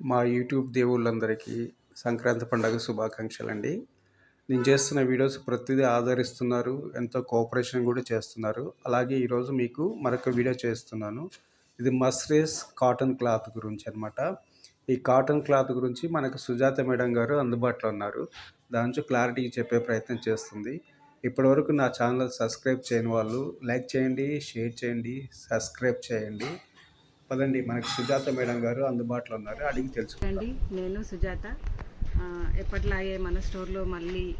మా యూట్యూబ్ దేవుళ్ళందరికీ సంక్రాంతి పండుగ శుభాకాంక్షలు అండి నేను చేస్తున్న వీడియోస్ ప్రతిదీ ఆదరిస్తున్నారు ఎంతో కోఆపరేషన్ కూడా చేస్తున్నారు. అలాగే ఈరోజు మీకు మరొక వీడియో చేస్తున్నాను. ఇది మస్రేస్ కాటన్ క్లాత్ గురించి అనమాట ఈ కాటన్ క్లాత్ గురించి మనకు సుజాత మేడం గారు అందుబాటులో ఉన్నారు. దాని క్లారిటీ చెప్పే ప్రయత్నం చేస్తుంది. ఇప్పటివరకు నా ఛానల్ సబ్స్క్రైబ్ చేయని వాళ్ళు లైక్ చేయండి షేర్ చేయండి సబ్స్క్రైబ్ చేయండి. పదండి మనకి సుజాత మేడం గారు అందుబాటులో ఉన్నారు అడిగి తెలుసుకోండి నేను సుజాత. ఆ, ఎప్పటిలాగే మన స్టోర్లో మళ్ళీ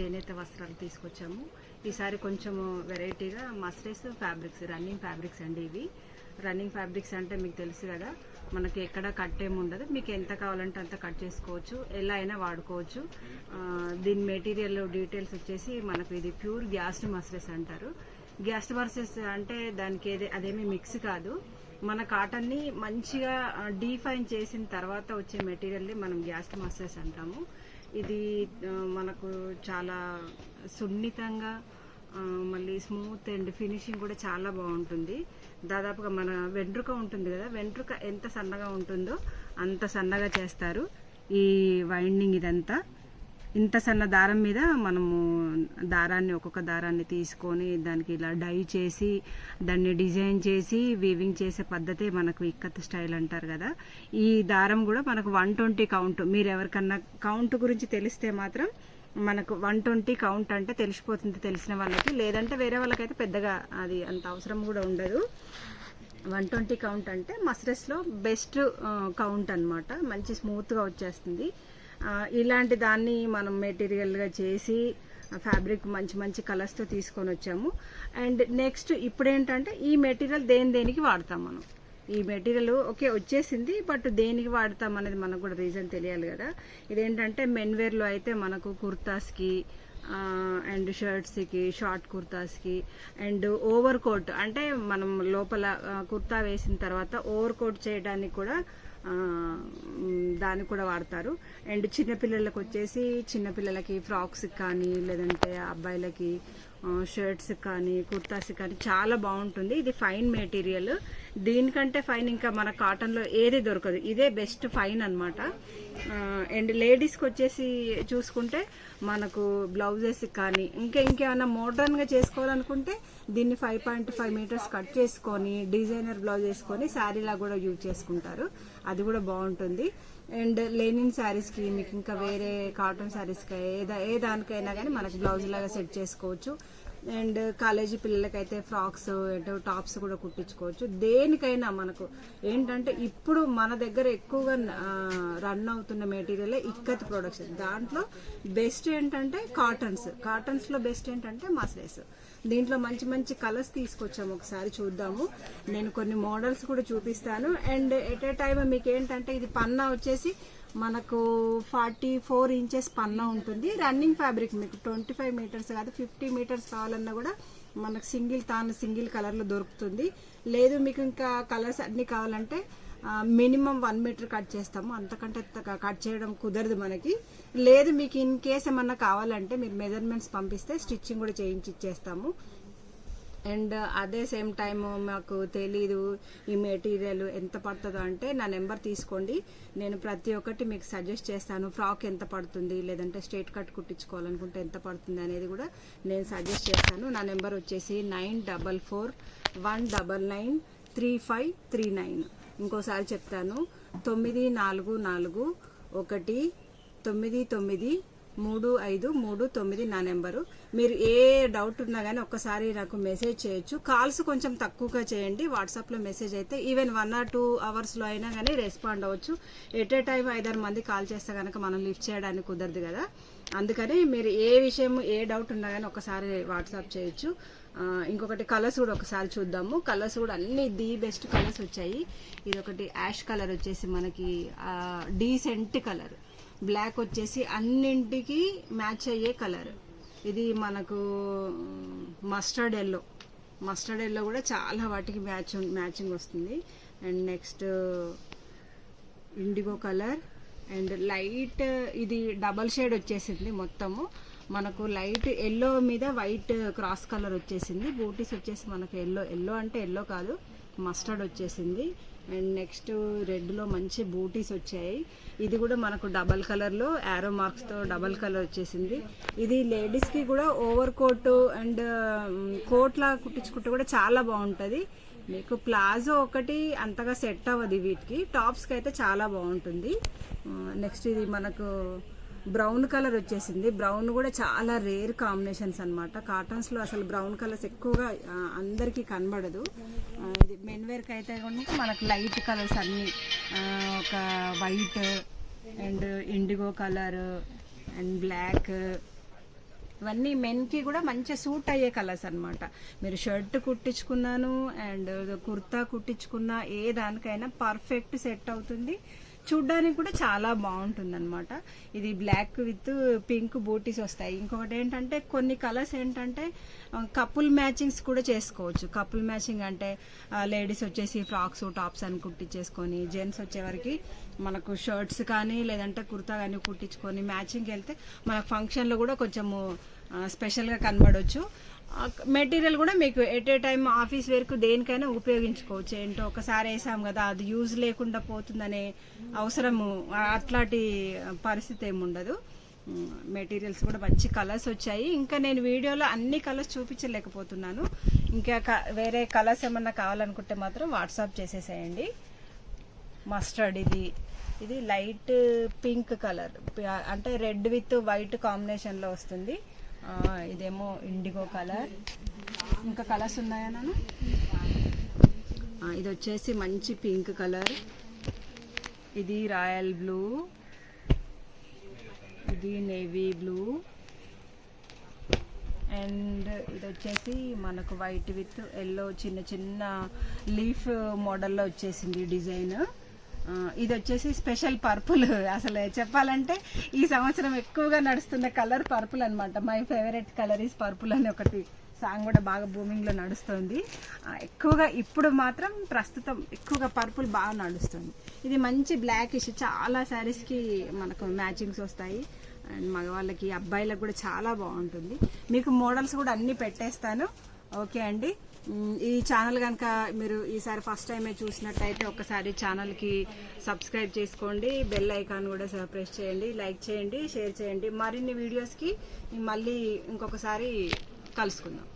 చేనేత వస్త్రాలు తీసుకొచ్చాము. ఈసారి కొంచెం వెరైటీగా మస్రెస్ ఫ్యాబ్రిక్స్ రన్నింగ్ ఫ్యాబ్రిక్స్ అండి ఇవి. రన్నింగ్ ఫ్యాబ్రిక్స్ అంటే మీకు తెలుసు కదా మనకి ఎక్కడ కట్ ఏమి ఉండదు. మీకు ఎంత కావాలంటే అంత కట్ చేసుకోవచ్చు ఎలా అయినా వాడుకోవచ్చు. దీని మెటీరియల్ డీటెయిల్స్ వచ్చేసి మనకు ఇది ప్యూర్ గ్యాస్డ్ మస్రేస్ అంటారు. గ్యాస్డ్ మస్రెస్ అంటే దానికి ఏది అదేమి మిక్స్ కాదు. మన కాటన్ని మంచిగా డీఫైన్ చేసిన తర్వాత వచ్చే మెటీరియల్ని మనం గ్యాస్ మాస్టర్స్ అంటాము. ఇది మనకు చాలా సున్నితంగా మళ్ళీ స్మూత్ అండ్ ఫినిషింగ్ కూడా చాలా బాగుంటుంది. దాదాపుగా మన వెంట్రుక ఉంటుంది కదా వెంట్రుక ఎంత సన్నగా ఉంటుందో అంత సన్నగా చేస్తారు ఈ వైండింగ్ ఇదంతా. ఇంత సన్న దారం మీద మనము దారాన్ని ఒక్కొక్క దారాన్ని తీసుకొని దానికి ఇలా డై చేసి దాన్ని డిజైన్ చేసి వీవింగ్ చేసే పద్ధతే మనకు ఇక్కత్ స్టైల్ అంటారు కదా. ఈ దారం కూడా మనకు వన్ ట్వంటీ కౌంట్. మీరు ఎవరికన్నా కౌంట్ గురించి తెలిస్తే మాత్రం మనకు వన్ ట్వంటీ కౌంట్ అంటే తెలిసిపోతుంది తెలిసిన వాళ్ళకి. లేదంటే వేరే వాళ్ళకైతే పెద్దగా అది అంత అవసరం కూడా ఉండదు. వన్ ట్వంటీ కౌంట్ అంటే మస్రెస్లో బెస్ట్ కౌంట్ అన్నమాట. మంచి స్మూత్గా వచ్చేస్తుంది. ఇలాంటి దాన్ని మనం మెటీరియల్గా చేసి ఫ్యాబ్రిక్ మంచి మంచి కలర్స్తో తీసుకొని వచ్చాము. అండ్ నెక్స్ట్ ఇప్పుడేంటంటే ఈ మెటీరియల్ దేని దేనికి వాడతాం మనం? ఈ మెటీరియల్ ఓకే వచ్చేసింది బట్ దేనికి వాడతాం అనేది మనకు కూడా రీజన్ తెలియాలి కదా. ఇదేంటంటే మెన్వేర్లో అయితే మనకు కుర్తాస్కి అండ్ షర్ట్స్కి షార్ట్ కుర్తాస్కి అండ్ ఓవర్ కోట్ అంటే మనం లోపల కుర్తా వేసిన తర్వాత ఓవర్ కోట్ చేయడానికి కూడా దాన్ని కూడా వాడతారు. అండ్ చిన్నపిల్లలకు వచ్చేసి చిన్నపిల్లలకి ఫ్రాక్స్ కానీ లేదంటే అబ్బాయిలకి షర్ట్స్ కానీ కుర్తాస్ కానీ చాలా బాగుంటుంది. ఇది ఫైన్ మెటీరియల్ దీనికంటే ఫైన్ ఇంకా మన కాటన్లో ఏది దొరకదు. ఇదే బెస్ట్ ఫైన్ అనమాట అండ్ లేడీస్కి వచ్చేసి చూసుకుంటే మనకు బ్లౌజెస్ కానీ ఇంకా ఇంకేమైనా మోడ్రన్గా చేసుకోవాలనుకుంటే దీన్ని five point five meters cut చేసుకొని డిజైనర్ బ్లౌజ్ వేసుకొని శారీలా కూడా యూజ్ చేసుకుంటారు. అది కూడా బాగుంటుంది. అండ్ లెనిన్ శారీస్కి మీకు ఇంకా వేరే కాటన్ శారీస్కి ఏదా ఏ దానికైనా కానీ మనకి బ్లౌజ్ లాగా సెట్ చేసుకోవచ్చు. అండ్ కాలేజీ పిల్లలకైతే ఫ్రాక్స్ ఏంటో టాప్స్ కూడా కుట్టించుకోవచ్చు. దేనికైనా మనకు ఏంటంటే ఇప్పుడు మన దగ్గర ఎక్కువగా రన్ అవుతున్న మెటీరియల్ ఇక్కత్ ప్రొడక్షన్ దాంట్లో బెస్ట్ ఏంటంటే కాటన్స్. కాటన్స్లో బెస్ట్ ఏంటంటే మస్లెస్. దీంట్లో మంచి మంచి కలర్స్ తీసుకొచ్చాము ఒకసారి చూద్దాము. నేను కొన్ని మోడల్స్ కూడా చూపిస్తాను. అండ్ ఎట్ ఏ టైం మీకు ఏంటంటే ఇది పన్నా వచ్చేసి మనకు ఫార్టీ ఫోర్ ఇంచెస్ పన్నా ఉంటుంది. రన్నింగ్ ఫ్యాబ్రిక్ మీకు ట్వంటీ ఫైవ్ మీటర్స్ కాదు ఫిఫ్టీ మీటర్స్ కావాలన్నా కూడా మనకు సింగిల్ తాను సింగిల్ కలర్లో దొరుకుతుంది. లేదు మీకు ఇంకా కలర్స్ అన్నీ కావాలంటే మినిమం వన్ మీటర్ కట్ చేస్తాము. అంతకంటే కట్ చేయడం కుదరదు మనకి. లేదు మీకు ఇన్ కేస్ ఏమన్నా కావాలంటే మీరు మెజర్మెంట్స్ పంపిస్తే స్టిచ్చింగ్ కూడా చేయించి ఇచ్చేస్తాము. అండ్ uh, అదే సేమ్ టైం మాకు తెలీదు ఈ మెటీరియల్ ఎంత పడుతుందో అంటే నా నెంబర్ తీసుకోండి. నేను ప్రతి ఒక్కటి మీకు సజెస్ట్ చేస్తాను. ఫ్రాక్ ఎంత పడుతుంది? లేదంటే స్ట్రేట్ కట్ కుట్టించుకోవాలనుకుంటే ఎంత పడుతుంది అనేది కూడా నేను సజెస్ట్ చేస్తాను. నా నెంబర్ వచ్చేసి nine double four one double nine three five three nine ఇంకోసారి చెప్తాను. తొమ్మిది నాలుగు నాలుగు ఒకటి తొమ్మిది తొమ్మిది మూడు ఐదు మూడు తొమ్మిది నా నెంబరు. మీరు ఏ డౌట్ ఉన్నా కానీ ఒక్కసారి నాకు మెసేజ్ చేయొచ్చు. కాల్స్ కొంచెం తక్కువగా చేయండి. వాట్సాప్లో మెసేజ్ అయితే ఈవెన్ వన్ ఆర్ టూ అవర్స్లో అయినా కానీ రెస్పాండ్ అవ్వచ్చు. ఎట్ ఏ టైం ఐదారు మంది కాల్ చేస్తే కనుక మనం లిఫ్ట్ చేయడానికి కుదరదు కదా. అందుకని మీరు ఏ విషయం ఏ డౌట్ ఉన్నా కానీ ఒకసారి వాట్సాప్ చేయొచ్చు. ఇంకొకటి కలర్స్ కూడా ఒకసారి చూద్దాము. కలర్స్ కూడా అన్ని ది బెస్ట్ కలర్స్ వచ్చాయి. ఇది ఒకటి యాష్ కలర్ వచ్చేసి మనకి డీసెంట్ కలర్. బ్లాక్ వచ్చేసి అన్నింటికి మ్యాచ్ అయ్యే కలర్. ఇది మనకు మస్టర్డ్ ఎల్లో మస్టర్డ్ ఎల్లో కూడా చాలా వాటికి మ్యాచ్ మ్యాచింగ్ వస్తుంది. And next indigo colour. And light ఇది డబల్ షేడ్ వచ్చేసింది మొత్తము. మనకు లైట్ ఎల్లో మీద వైట్ క్రాస్ కలర్ వచ్చేసింది. బూటీస్ వచ్చేసి మనకు ఎల్లో ఎల్లో అంటే ఎల్లో కాదు. మస్టర్డ్ వచ్చేసింది. అండ్ నెక్స్ట్ రెడ్లో మంచి బూటీస్ వచ్చాయి. ఇది కూడా మనకు డబల్ కలర్లో యారో మార్క్స్తో డబల్ కలర్ వచ్చేసింది. ఇది లేడీస్కి కూడా ఓవర్ కోట్ అండ్ కోట్లా కుట్టించుకుంటే కూడా చాలా బాగుంటుంది. మీకు ప్లాజో ఒకటి అంతగా సెట్ అవ్వదు వీటికి. టాప్స్కి అయితే చాలా బాగుంటుంది. నెక్స్ట్ ఇది మనకు బ్రౌన్ కలర్ వచ్చేసింది. బ్రౌన్ కూడా చాలా రేర్ కాంబినేషన్స్ అనమాట కాటన్స్లో అసలు బ్రౌన్ కలర్స్ ఎక్కువగా అందరికి అందరికీ కనబడదు. ఇది మెన్ వేర్కి అయితే కనుక మనకు లైట్ కలర్స్ అన్నీ ఒక white and indigo colour and black ఇవన్నీ మెన్కి కూడా మంచి సూట్ అయ్యే కలర్స్ అన్నమాట. మీరు షర్ట్ కుట్టించుకున్నాను అండ్ కుర్తా కుట్టించుకున్నా ఏ దానికైనా పర్ఫెక్ట్ సెట్ అవుతుంది. చూడ్డానికి కూడా చాలా బాగుంటుంది అనమాట ఇది బ్లాక్ విత్ పింక్ బూటీస్ వస్తాయి. ఇంకొకటి ఏంటంటే కొన్ని కలర్స్ ఏంటంటే కపుల్ మ్యాచింగ్స్ కూడా చేసుకోవచ్చు. కపుల్ మ్యాచింగ్ అంటే లేడీస్ వచ్చేసి ఫ్రాక్స్ టాప్స్ అని కుట్టించేసుకొని జెంట్స్ వచ్చేవరకు మనకు షర్ట్స్ కానీ లేదంటే కుర్తా కానీ కుట్టించుకొని మ్యాచింగ్కి వెళ్తే మన ఫంక్షన్లో కూడా కొంచెము స్పెషల్గా కనబడవచ్చు మెటీరియల్ కూడా మీకు ఎట్ ఏ టైం ఆఫీస్ వరకు దేనికైనా ఉపయోగించుకోవచ్చు. ఏంటో ఒకసారి వేసాం కదా అది యూజ్ లేకుండా పోతుందనే అవసరము అట్లాంటి పరిస్థితి ఏమి ఉండదు. మెటీరియల్స్ కూడా మంచి కలర్స్ వచ్చాయి. ఇంకా నేను వీడియోలో అన్ని కలర్స్ చూపించలేకపోతున్నాను. ఇంకా క- వేరే కలర్స్ ఏమన్నా కావాలనుకుంటే మాత్రం వాట్సాప్ చేసేసేయండి. మస్టర్డ్ ఇది. ఇది లైట్ పింక్ కలర్. అంటే రెడ్ విత్ వైట్ కాంబినేషన్లో వస్తుంది. ఇదేమో ఇండిగో కలర్. ఇంకా కలర్స్ ఉన్నాయా నాన్న? ఇది వచ్చేసి మంచి పింక్ కలర్. ఇది రాయల్ బ్లూ. ఇది నేవీ బ్లూ. అండ్ ఇది వచ్చేసి మనకు వైట్ విత్ ఎల్లో చిన్న చిన్న లీఫ్ మోడల్లో వచ్చేసింది డిజైన్. ఇది వచ్చేసి స్పెషల్ పర్పుల్. అసలు చెప్పాలంటే ఈ సంవత్సరం ఎక్కువగా నడుస్తున్న కలర్ పర్పుల్ అనమాట my favourite colour is purple అని ఒకటి సాంగ్ కూడా బాగా బూమింగ్లో నడుస్తుంది. ఎక్కువగా ఇప్పుడు మాత్రం ప్రస్తుతం ఎక్కువగా పర్పుల్ బాగా నడుస్తుంది. ఇది మంచి బ్లాక్ చాలా శారీస్కి మనకు మ్యాచింగ్స్ వస్తాయి. అండ్ మగవాళ్ళకి అబ్బాయిలకు కూడా చాలా బాగుంటుంది. మీకు మోడల్స్ కూడా అన్నీ పెట్టేస్తాను. ఓకే అండి. ఈ ఛానల్ కనుక మీరు ఈసారి ఫస్ట్ టైమే చూసినట్టయితే ఒకసారి ఛానల్కి సబ్స్క్రైబ్ చేసుకోండి. బెల్ ఐకాన్ కూడా ప్రెస్ చేయండి లైక్ చేయండి షేర్ చేయండి. మరిన్ని వీడియోస్కి మళ్ళీ ఇంకొకసారి కలుసుకుందాం.